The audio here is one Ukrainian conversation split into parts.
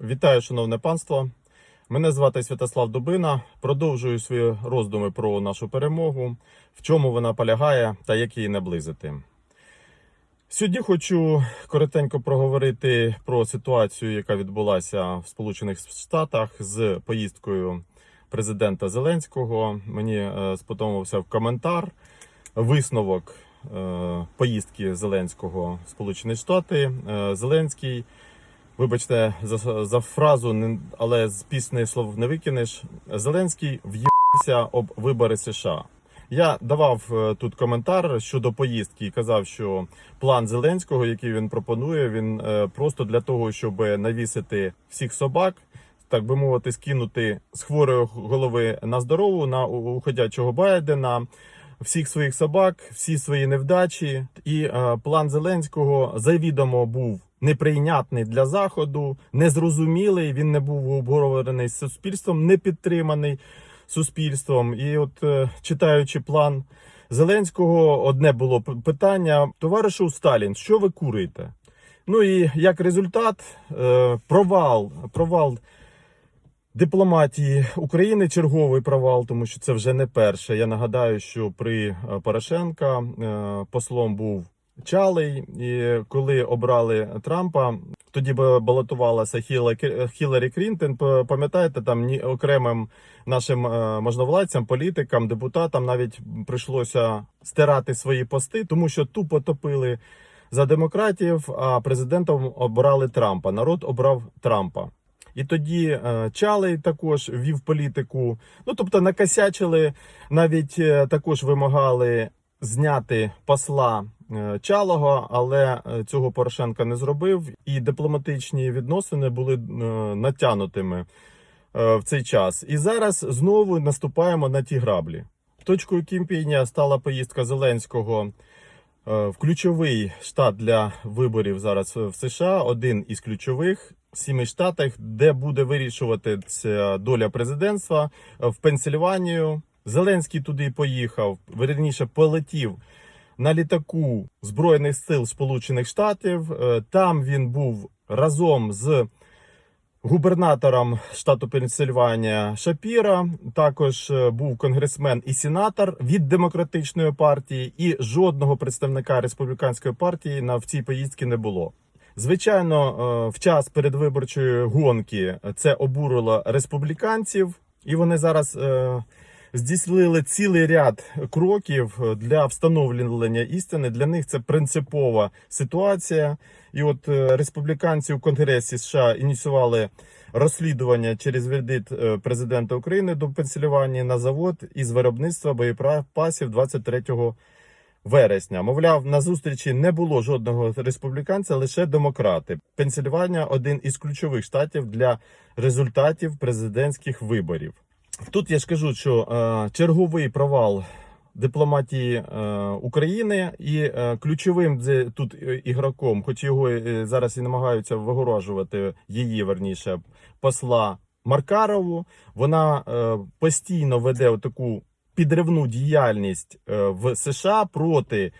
Вітаю, шановне панство. Мене звати Святослав Дубина. Продовжую свої роздуми про нашу перемогу, в чому вона полягає та як її наблизити. Сьогодні хочу коротенько проговорити про ситуацію, яка відбулася в Сполучених Штатах з поїздкою президента Зеленського. Мені е, сподобався коментар висновок е, поїздки Зеленського в Сполучені Штати. Е, Зеленський Вибачте за, за фразу, але з пісни слов не викинеш. Зеленський в'їбався об вибори США. Я давав е, тут коментар щодо поїздки і казав, що план Зеленського, який він пропонує, він е, просто для того, щоб навісити всіх собак, так би мовити, скинути з хворої голови на здорову на уходячого Байдена. Всіх своїх собак, всі свої невдачі, і е, план Зеленського завідомо був неприйнятний для заходу, незрозумілий. Він не був обговорений з суспільством, не підтриманий суспільством. І от е, читаючи план Зеленського, одне було питання: товаришу Сталін, що ви курите? Ну і як результат, е, провал, провал дипломатії України, черговий провал, тому що це вже не перше. Я нагадаю, що при е, Порошенка е, послом був Чалий, і коли обрали Трампа, тоді б балотувалася Хіла- Хіларі Крінтон. Пам'ятаєте, там ні окремим нашим е, можновладцям, політикам, депутатам навіть прийшлося стирати свої пости, тому що тупо топили за демократів, а президентом обрали Трампа. Народ обрав Трампа. І тоді е, Чалий також вів політику. Ну тобто накосячили, навіть е, також вимагали зняти посла е, Чалого, але цього Порошенка не зробив, і дипломатичні відносини були натянутими в цей час. І зараз знову наступаємо на ті граблі. Точкою кімпіння стала поїздка Зеленського в ключовий штат для виборів зараз в США. Один із ключових сіми штатах, де буде вирішуватися доля президентства е, в Пенсильванію. Zеленський туди поїхав, верніше полетів на літаку Збройних сил Сполучених Штатів. Е, Там він був разом з губернатором штату Пенсильванія Шапіра. Також е, був конгресмен і сенатор від демократичної партії, і жодного представника республіканської партії на в цій поїздці не було. Звичайно, е, в час передвиборчої гонки це обурило республіканців, і вони зараз е, здійснили цілий ряд кроків для встановлення істини. Для них це принципова ситуація. І от е, республіканці у Конгресі США ініціювали розслідування через візит президента України до Пенсильванії на завод із виробництва боєприпасів 23 вересня. Мовляв, на зустрічі не було жодного республіканця, лише демократи. Пенсильванія один із ключових штатів для результатів президентських виборів. Тут я ж кажу, що е, черговий провал дипломатії е, України і е, ключовим тут е, ігроком, хоч його е, зараз і намагаються вигороджувати її верніше посла Маркарову. Вона е, постійно веде таку підривну діяльність е, в США проти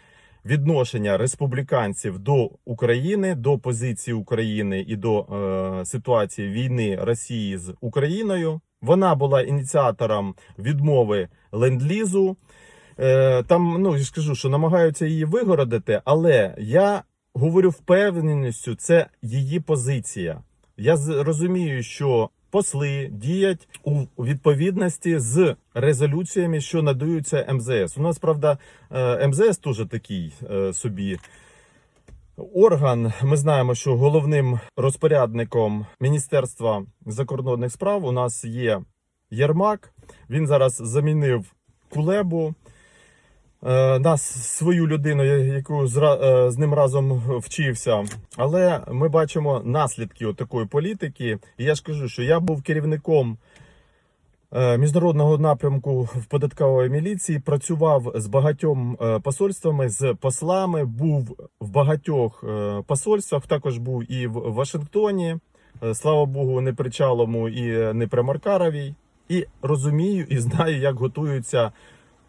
відношення республіканців до України, до позиції України і до е, ситуації війни Росії з Україною. Вона була ініціатором відмови ленд-лізу. Е, там, ну я ж що намагаються її вигородити, але я говорю впевненістю, це її позиція. Я розумію, що посли діять у відповідності з резолюціями, що надаються МЗС. У нас правда е, МЗС теж такий е, собі. Орган, ми знаємо, що головним розпорядником Міністерства закордонних справ у нас є Єрмак. Він зараз замінив Кулебу. Е, нас свою людину, яку е, з ним разом вчився. Але ми бачимо наслідки такої політики. І я ж кажу, що я був керівником е, міжнародного напрямку в податкової міліції, працював з багатьом е, посольствами, з послами, був в багатьох е, посольствах, також був і в Вашингтоні. Е, Слава Богу, не при Чалому і не при Маркаровій. І розумію і знаю, як готуються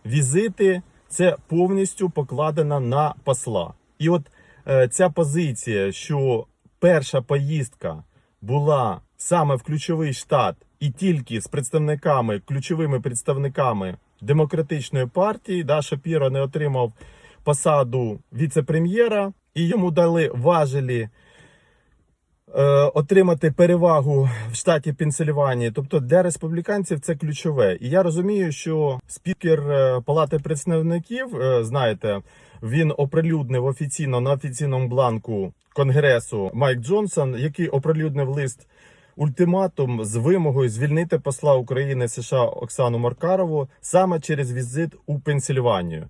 візити. Це повністю покладено на посла. І от е, ця позиція, що перша поїздка була саме в ключовий штат і тільки з представниками, ключовими представниками демократичної партії, да, Шапіро не отримав посаду віце-прем'єра, і йому дали важелі отримати перевагу в штаті Пенсильванії. Тобто для республіканців це ключове. І я розумію, що спікер е, Палати представників, е, знаєте, він оприлюднив офіційно на офіційному бланку Конгресу Майк Джонсон, який оприлюднив лист. Ультиматум з вимогою звільнити посла України США Оксану Маркарову саме через візит у Пенсільванію.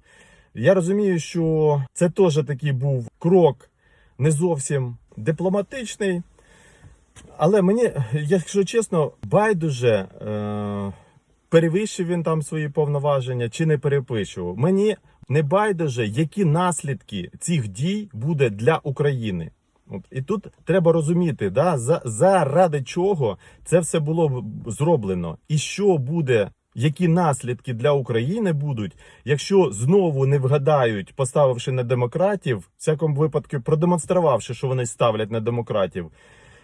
Я розумію, що це теж такий був крок не зовсім дипломатичний. Але мені, якщо чесно, байдуже е, перевищив він там свої повноваження чи не перепишував. Мені не байдуже, які наслідки цих дій буде для України. От і тут треба розуміти, да, за, заради чого це все було зроблено, і що буде, які наслідки для України будуть, якщо знову не вгадають, поставивши на демократів, в всякому випадку продемонструвавши, що вони ставлять на демократів.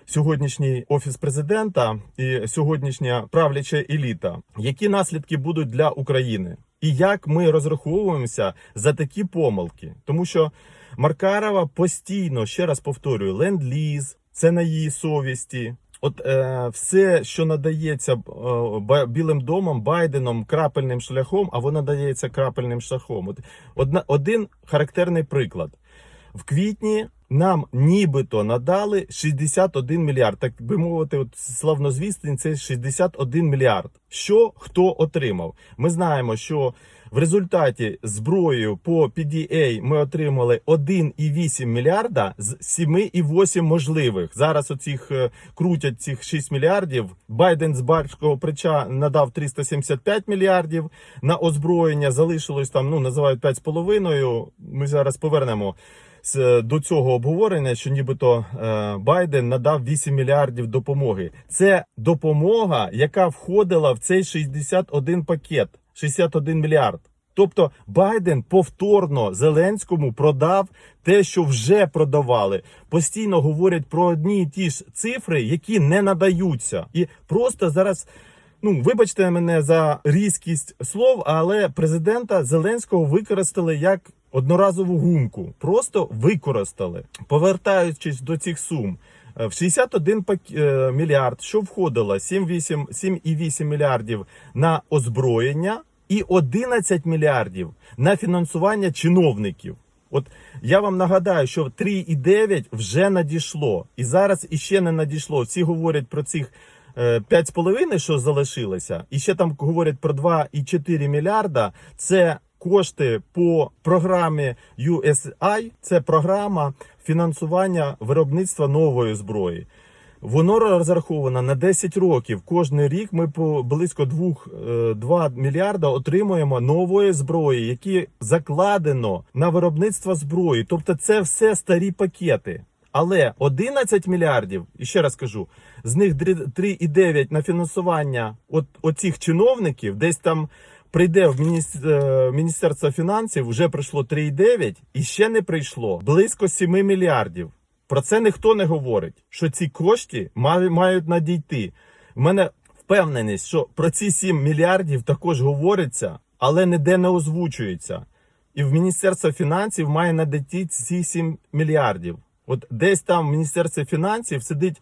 Сьогоднішній офіс президента і сьогоднішня правляча еліта, які наслідки будуть для України, і як ми розраховуємося за такі помилки, тому що Маркарова постійно ще раз повторюю, ленд-ліз, це на її совісті. От е, все, що надається е, Білим домом, Байденом крапельним шляхом, а воно надається крапельним шляхом. От одна, один характерний приклад. В квітні нам нібито надали 61 мільярд. Так би мовити, от славнозвісний це 61 мільярд. Що хто отримав? Ми знаємо, що в результаті зброєю по PDA ми отримали 1,8 мільярда з 7,8 можливих. Зараз оцих е, крутять цих 6 мільярдів. Байден з барського прича надав 375 мільярдів на озброєння. Залишилось там, ну називають 5,5. Ми зараз повернемо до цього обговорення, що нібито е, Байден надав 8 мільярдів допомоги. Це допомога, яка входила в цей 61 пакет, 61 мільярд. Тобто Байден повторно Зеленському продав те, що вже продавали. Постійно говорять про одні і ті ж цифри, які не надаються, і просто зараз. Ну, вибачте мене за різкість слов, але президента Зеленського використали як одноразову гумку. Просто використали. Повертаючись до цих сум. Е, В 61 е, мільярд, що входило 7,8 7,8 мільярдів на озброєння і 11 мільярдів на фінансування чиновників. От я вам нагадаю, що 3,9 вже надійшло, і зараз іще не надійшло. Всі говорять про цих е, 5,5, що залишилося, і ще там говорять про 2,4 мільярда. Це кошти по програмі USI, це програма фінансування виробництва нової зброї. Воно розраховано на 10 років. Кожний рік ми по близько 2, е, 2 мільярда отримуємо нової зброї, які закладено на виробництво зброї. Тобто, це все старі пакети. Але 11 мільярдів, і ще раз кажу, з них 3,9 на фінансування от оцих чиновників, десь там прийде в е, Міністерство фінансів, вже прийшло 3,9 і ще не прийшло близько 7 мільярдів. Про це ніхто не говорить, що ці кошти мають надійти. В мене впевненість, що про ці 7 мільярдів також говориться, але ніде не озвучується. І в Міністерство фінансів має надійти ці 7 мільярдів. От десь там в Міністерстві фінансів сидить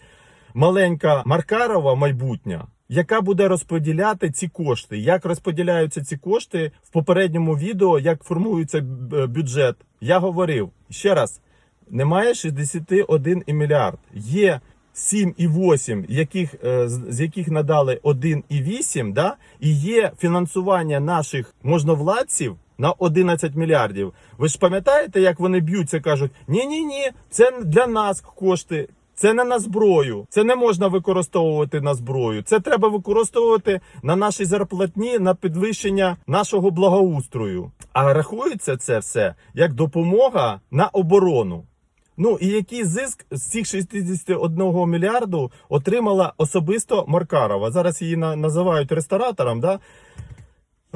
маленька Маркарова майбутня, яка буде розподіляти ці кошти. Як розподіляються ці кошти в попередньому відео, як формується е, бюджет. Я говорив ще раз: немає 61 і мільярд. Є 7,8, яких, е, з яких надали 1,8, да? і є фінансування наших можновладців на 11 мільярдів. Ви ж пам'ятаєте, як вони б'ються, кажуть: ні, ні, ні, це для нас кошти. Це не на зброю, це не можна використовувати на зброю. Це треба використовувати на нашій зарплатні на підвищення нашого благоустрою. А рахується це все як допомога на оборону. Ну і який зиск з цих 61 мільярду отримала особисто Маркарова? Зараз її на- називають ресторатором. Да?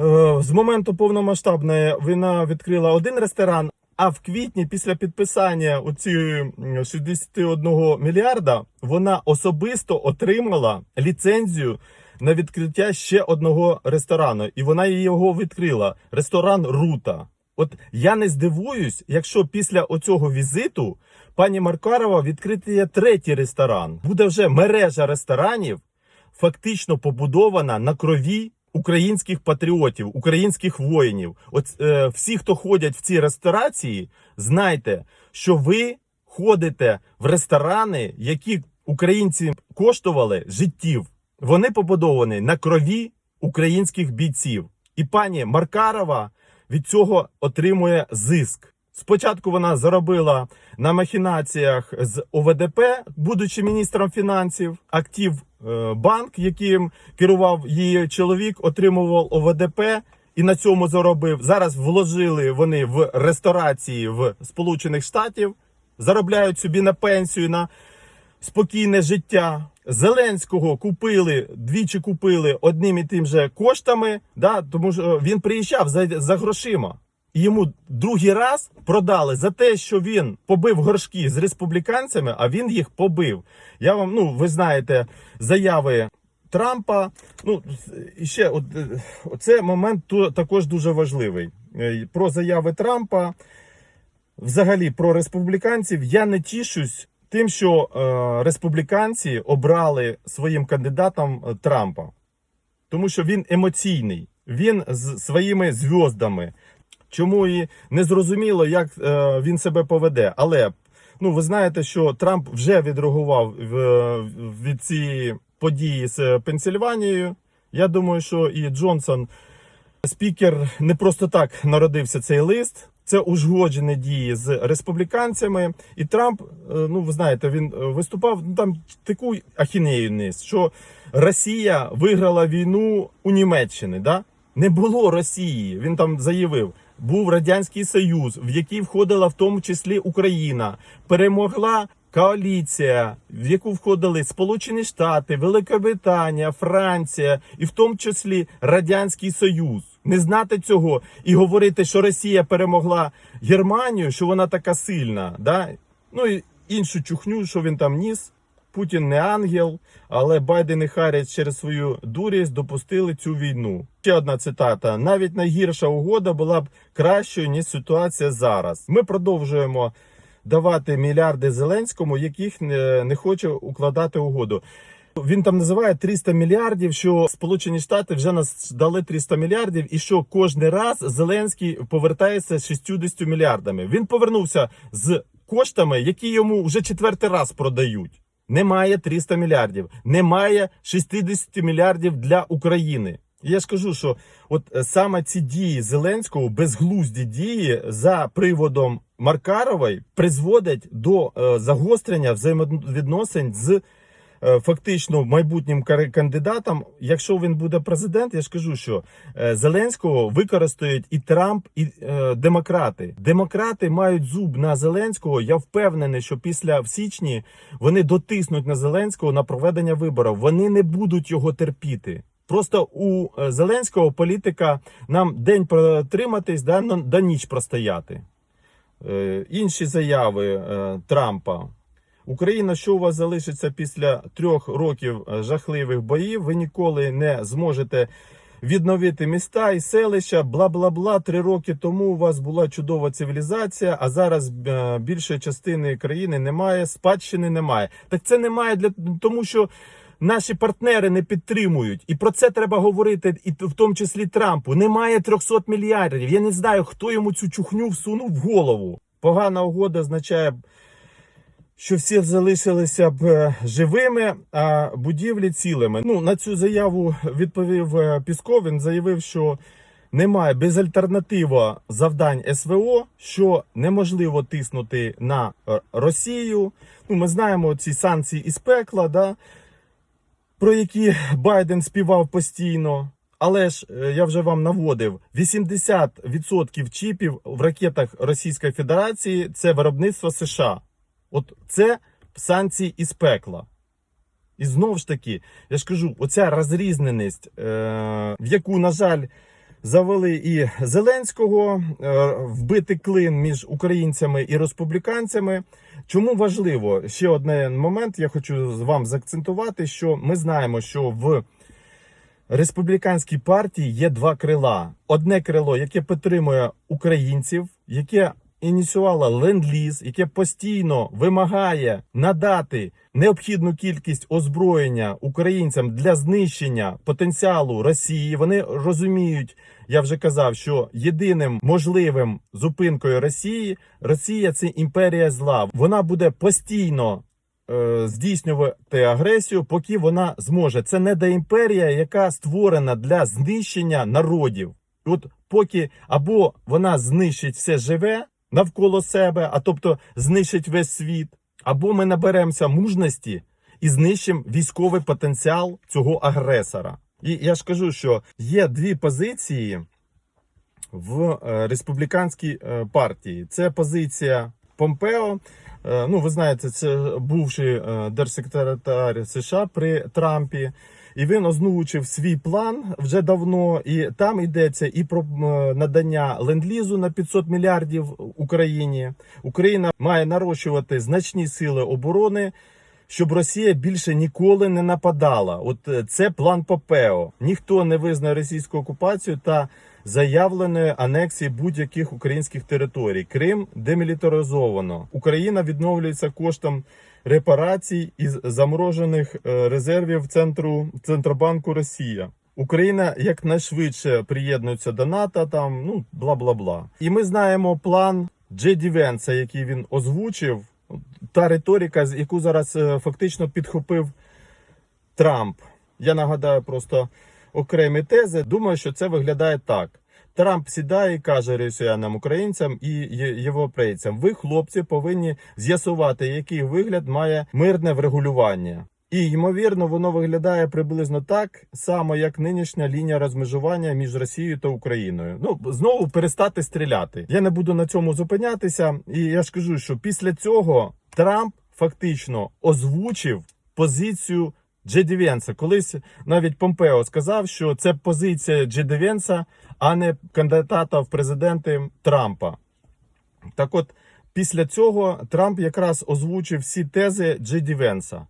Е, з моменту повномасштабної вона відкрила один ресторан. А в квітні, після підписання оцієї м, 61 мільярда, вона особисто отримала ліцензію на відкриття ще одного ресторану, і вона його відкрила. Ресторан Рута. От я не здивуюсь, якщо після оцього візиту пані Маркарова відкриє третій ресторан. Буде вже мережа ресторанів, фактично побудована на крові українських патріотів, українських воїнів. От е, всі, хто ходять в ці ресторації, знайте, що ви ходите в ресторани, які українці коштували життів. Вони побудовані на крові українських бійців. І пані Маркарова від цього отримує зиск. Спочатку вона заробила на махінаціях з ОВДП, будучи міністром фінансів. Актив е, банк, яким керував її чоловік, отримував ОВДП і на цьому заробив. Зараз вложили вони в ресторації в Сполучених Штатів, заробляють собі на пенсію на спокійне життя. Зеленського купили двічі купили одним і тим же коштами, да, тому що він приїжджав за, за грошима. Йому другий раз продали за те, що він побив горшки з республіканцями, а він їх побив. Я вам, ну, ви знаєте, заяви Трампа. Ну, і ще от, е, оце момент також дуже важливий. Е, Про заяви Трампа взагалі про республіканців я не тішусь тим, що е, республіканці обрали своїм кандидатом е, Трампа, тому що він емоційний, він з своїми зв'яздами. Чому і не зрозуміло, як е, він себе поведе. Але ну ви знаєте, що Трамп вже відреагував від цієї події з Пенсільванією. Я думаю, що і Джонсон спікер не просто так народився цей лист. Це узгоджені дії з республіканцями, і Трамп, е, ну ви знаєте, він е, виступав ну там таку ахінею низ, що Росія виграла війну у Німеччині. Да? Не було Росії. Він там заявив. Був радянський союз, в який входила в тому числі Україна. Перемогла коаліція, в яку входили Сполучені Штати, Великобританія, Франція, і в тому числі Радянський Союз. Не знати цього і говорити, що Росія перемогла Германію, що вона така сильна. Да? Ну і іншу чухню, що він там ніс. Путін не ангел, але Байден і Харріс через свою дурість допустили цю війну. Ще одна цитата: навіть найгірша угода була б кращою ніж ситуація зараз. Ми продовжуємо давати мільярди Зеленському, яких не, не хоче укладати угоду. Він там називає 300 мільярдів, що Сполучені Штати вже нас дали 300 мільярдів, і що кожен раз Зеленський повертається з 60 мільярдами. Він повернувся з коштами, які йому вже четвертий раз продають. Немає 300 мільярдів, немає 60 мільярдів для України. Я ж кажу, що от е, саме ці дії Зеленського, безглузді дії за приводом Маркарової, призводять до е, загострення взаємовідносин з фактично майбутнім кандидатом. Якщо він буде президент, я ж кажу, що е, Зеленського використають і Трамп, і е, демократи. Демократи мають зуб на Зеленського. Я впевнений, що після в січні вони дотиснуть на Зеленського на проведення виборів. Вони не будуть його терпіти. Просто у е, Зеленського політика нам день протриматись, да, на- ніч простояти. Е, інші заяви е, Трампа. Україна, що у вас залишиться після трьох років е, жахливих боїв, ви ніколи не зможете відновити міста і селища. Бла бла бла. Три роки тому у вас була чудова цивілізація, а зараз е, більшої частини країни немає, спадщини немає. Так це немає для тому, що наші партнери не підтримують, і про це треба говорити, і в тому числі Трампу. Немає 300 мільярдів. Я не знаю, хто йому цю чухню всунув в голову. Погана угода означає, що всі залишилися б е, живими, а будівлі цілими. Ну на цю заяву відповів е, Пісков. Він заявив, що немає безальтернатива завдань СВО, що неможливо тиснути на е, Росію. Ну, ми знаємо ці санкції із пекла, да, про які Байден співав постійно. Але ж я вже вам наводив 80% чіпів в ракетах Російської Федерації це виробництво США. От це санкції із пекла. І знову ж таки, я ж кажу, оця розрізненість, е, в яку, на жаль, Завели і Зеленського, е, вбити клин між українцями і республіканцями. Чому важливо ще один момент? Я хочу вам заакцентувати, що ми знаємо, що в республіканській партії є два крила: одне крило, яке підтримує українців, яке ініціювало ленд-ліз, яке постійно вимагає надати необхідну кількість озброєння українцям для знищення потенціалу Росії. Вони розуміють, я вже казав, що єдиним можливим зупинкою Росії Росія це імперія зла. Вона буде постійно е, здійснювати агресію, поки вона зможе. Це не де імперія, яка створена для знищення народів. От поки або вона знищить все живе навколо себе, а тобто знищить весь світ, або ми наберемося мужності і знищимо військовий потенціал цього агресора. І я ж кажу, що є дві позиції в е, республіканській е, партії. Це позиція Помпео. Е, Ну, ви знаєте, це бувший держсекретар США при Трампі. І він озвучив свій план вже давно, і там йдеться і про надання ленд-лізу на 500 мільярдів Україні. Україна має нарощувати значні сили оборони, щоб Росія більше ніколи не нападала. От е, це план Попео. Ніхто не визнає російську окупацію та заявленої анексії будь-яких українських територій. Крим демілітаризовано. Україна відновлюється коштом репарацій із заморожених е, резервів центру Центробанку Росія. Україна якнайшвидше приєднується до НАТО, там ну бла бла бла. І ми знаємо план Джеді Венса, який він озвучив. Та риторика, з- яку зараз е, фактично підхопив Трамп. Я нагадаю просто окремі тези. Думаю, що це виглядає так. Трамп сідає і каже росіянам, українцям і європейцям: ви, хлопці, повинні з'ясувати, який вигляд має мирне врегулювання. І ймовірно, воно виглядає приблизно так само, як нинішня лінія розмежування між Росією та Україною. Ну знову перестати стріляти. Я не буду на цьому зупинятися. І я ж кажу, що після цього Трамп фактично озвучив позицію Джеді Венса. Колись навіть Помпео сказав, що це позиція Джеді Венса, а не кандидата в президенти Трампа. Так от, після цього Трамп якраз озвучив всі тези Джеді Венса.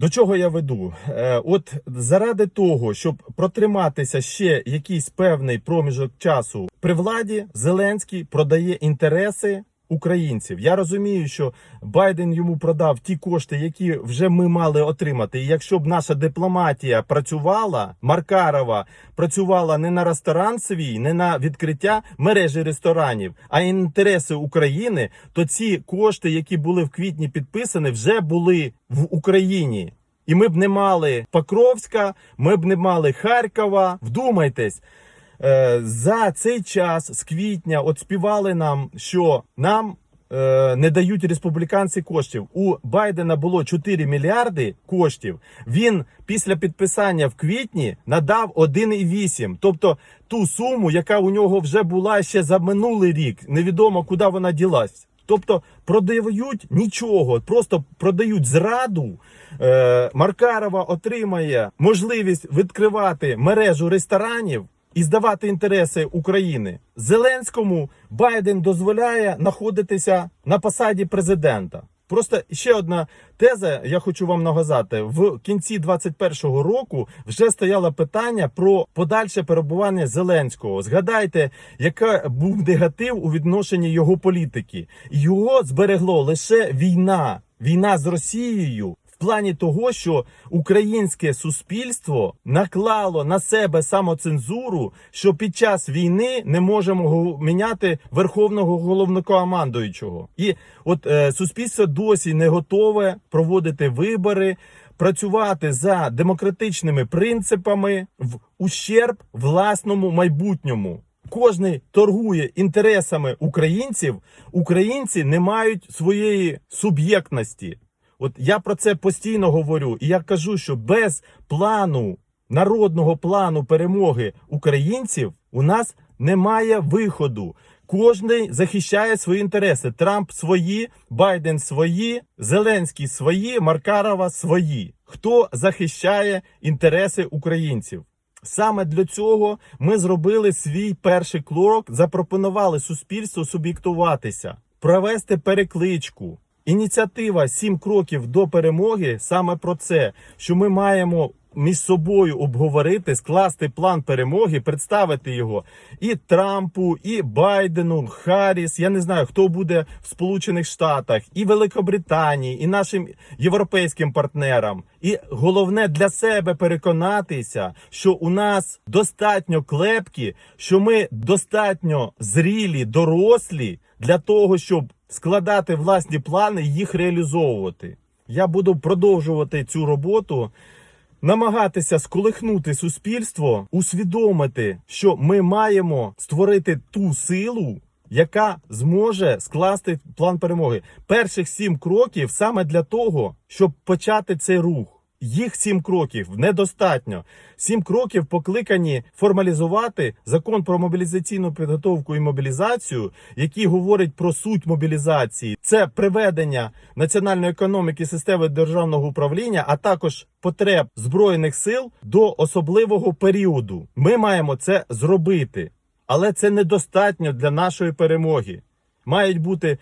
До чого я веду? Е, от заради того, щоб протриматися ще якийсь певний проміжок часу при владі, Зеленський продає інтереси українців. Я розумію, що Байден йому продав ті кошти, які вже ми мали отримати. І якщо б наша дипломатія працювала, Маркарова працювала не на ресторан свій, не на відкриття мережі ресторанів, а інтереси України, то ці кошти, які були в квітні підписані, вже були в Україні. І ми б не мали Покровська, ми б не мали Харкова. Вдумайтесь, за цей час з квітня от співали нам, що нам е, не дають республіканці коштів. У Байдена було 4 мільярди коштів. Він після підписання в квітні надав 1,8. Тобто ту суму, яка у нього вже була ще за минулий рік. Невідомо куди вона ділась. Тобто продають нічого, просто продають зраду. Е, Маркарова отримає можливість відкривати мережу ресторанів і здавати інтереси України. Зеленському Байден дозволяє знаходитися на посаді президента. Просто ще одна теза, я хочу вам нагадати. В кінці 21-го року вже стояло питання про подальше перебування Зеленського. Згадайте, яка був негатив у відношенні його політики. Його зберегло лише війна, війна з Росією. Плані того, що українське суспільство наклало на себе самоцензуру, що під час війни не можемо міняти верховного головнокомандуючого. І от е, суспільство досі не готове проводити вибори, працювати за демократичними принципами в ущерб власному майбутньому. Кожний торгує інтересами українців. Українці не мають своєї суб'єктності. От я про це постійно говорю, і я кажу, що без плану народного плану перемоги українців у нас немає виходу. Кожний захищає свої інтереси. Трамп свої, Байден свої, Зеленський свої, Маркарова свої. Хто захищає інтереси українців? Саме для цього ми зробили свій перший крок, запропонували суспільству суб'єктуватися, провести перекличку. Ініціатива «Сім кроків до перемоги саме про це, що ми маємо між собою обговорити, скласти план перемоги, представити його і Трампу, і Байдену, Харріс. Я не знаю, хто буде в Сполучених Штатах, і Великобританії, і нашим європейським партнерам. І головне для себе переконатися, що у нас достатньо клепки, що ми достатньо зрілі, дорослі для того, щоб складати власні плани і їх реалізовувати. Я буду продовжувати цю роботу намагатися сколихнути суспільство, усвідомити, що ми маємо створити ту силу, яка зможе скласти план перемоги. Перших сім кроків саме для того, щоб почати цей рух. Їх сім кроків недостатньо. Сім кроків покликані формалізувати закон про мобілізаційну підготовку і мобілізацію, який говорить про суть мобілізації. Це приведення національної економіки системи державного управління, а також потреб збройних сил до особливого періоду. Ми маємо це зробити, але це недостатньо для нашої перемоги. Мають бути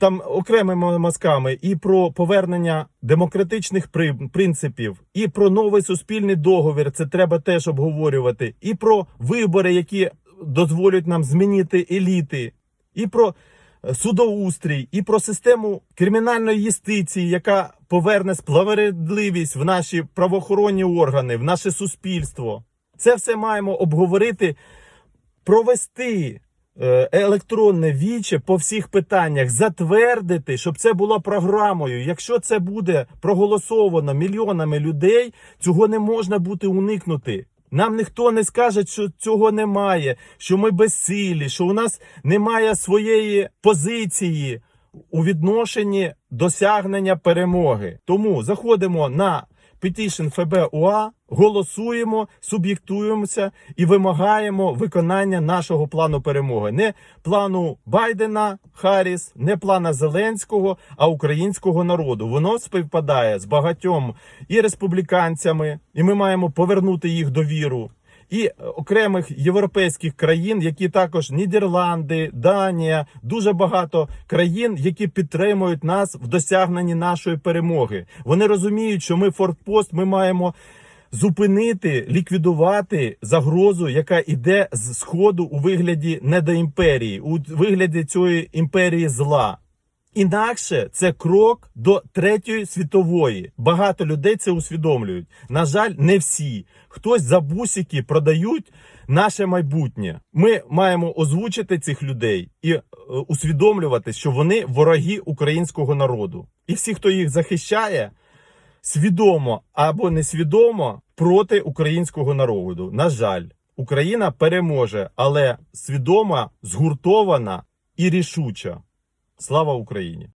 там окремими мазками і про повернення демократичних принципів, і про новий суспільний договір. Це треба теж обговорювати, і про вибори, які дозволять нам змінити еліти, і про е, судоустрій, і про систему кримінальної юстиції, яка поверне справедливість в наші правоохоронні органи, в наше суспільство. Це все маємо обговорити, провести електронне віче по всіх питаннях, затвердити, щоб це було програмою. Якщо це буде проголосовано мільйонами людей, цього не можна бути уникнути. Нам ніхто не скаже, що цього немає, що ми безсилі, що у нас немає своєї позиції у відношенні досягнення перемоги. Тому заходимо на Petition ФБУА, голосуємо, суб'єктуємося і вимагаємо виконання нашого плану перемоги. Не плану Байдена, Харріс, не плана Зеленського, а українського народу. Воно співпадає з багатьом і республіканцями, і ми маємо повернути їх довіру. І окремих європейських країн, які також Нідерланди, Данія, дуже багато країн, які підтримують нас в досягненні нашої перемоги. Вони розуміють, що ми форпост, ми маємо зупинити, ліквідувати загрозу, яка йде з сходу у вигляді недоімперії, у вигляді цієї імперії зла. Інакше це крок до третьої світової. Багато людей це усвідомлюють. На жаль, не всі. Хтось за бусики продають наше майбутнє. Ми маємо озвучити цих людей і е, усвідомлювати, що вони вороги українського народу. І всі, хто їх захищає, свідомо або несвідомо проти українського народу. На жаль, Україна переможе, але свідома, згуртована і рішуча. Слава Україні!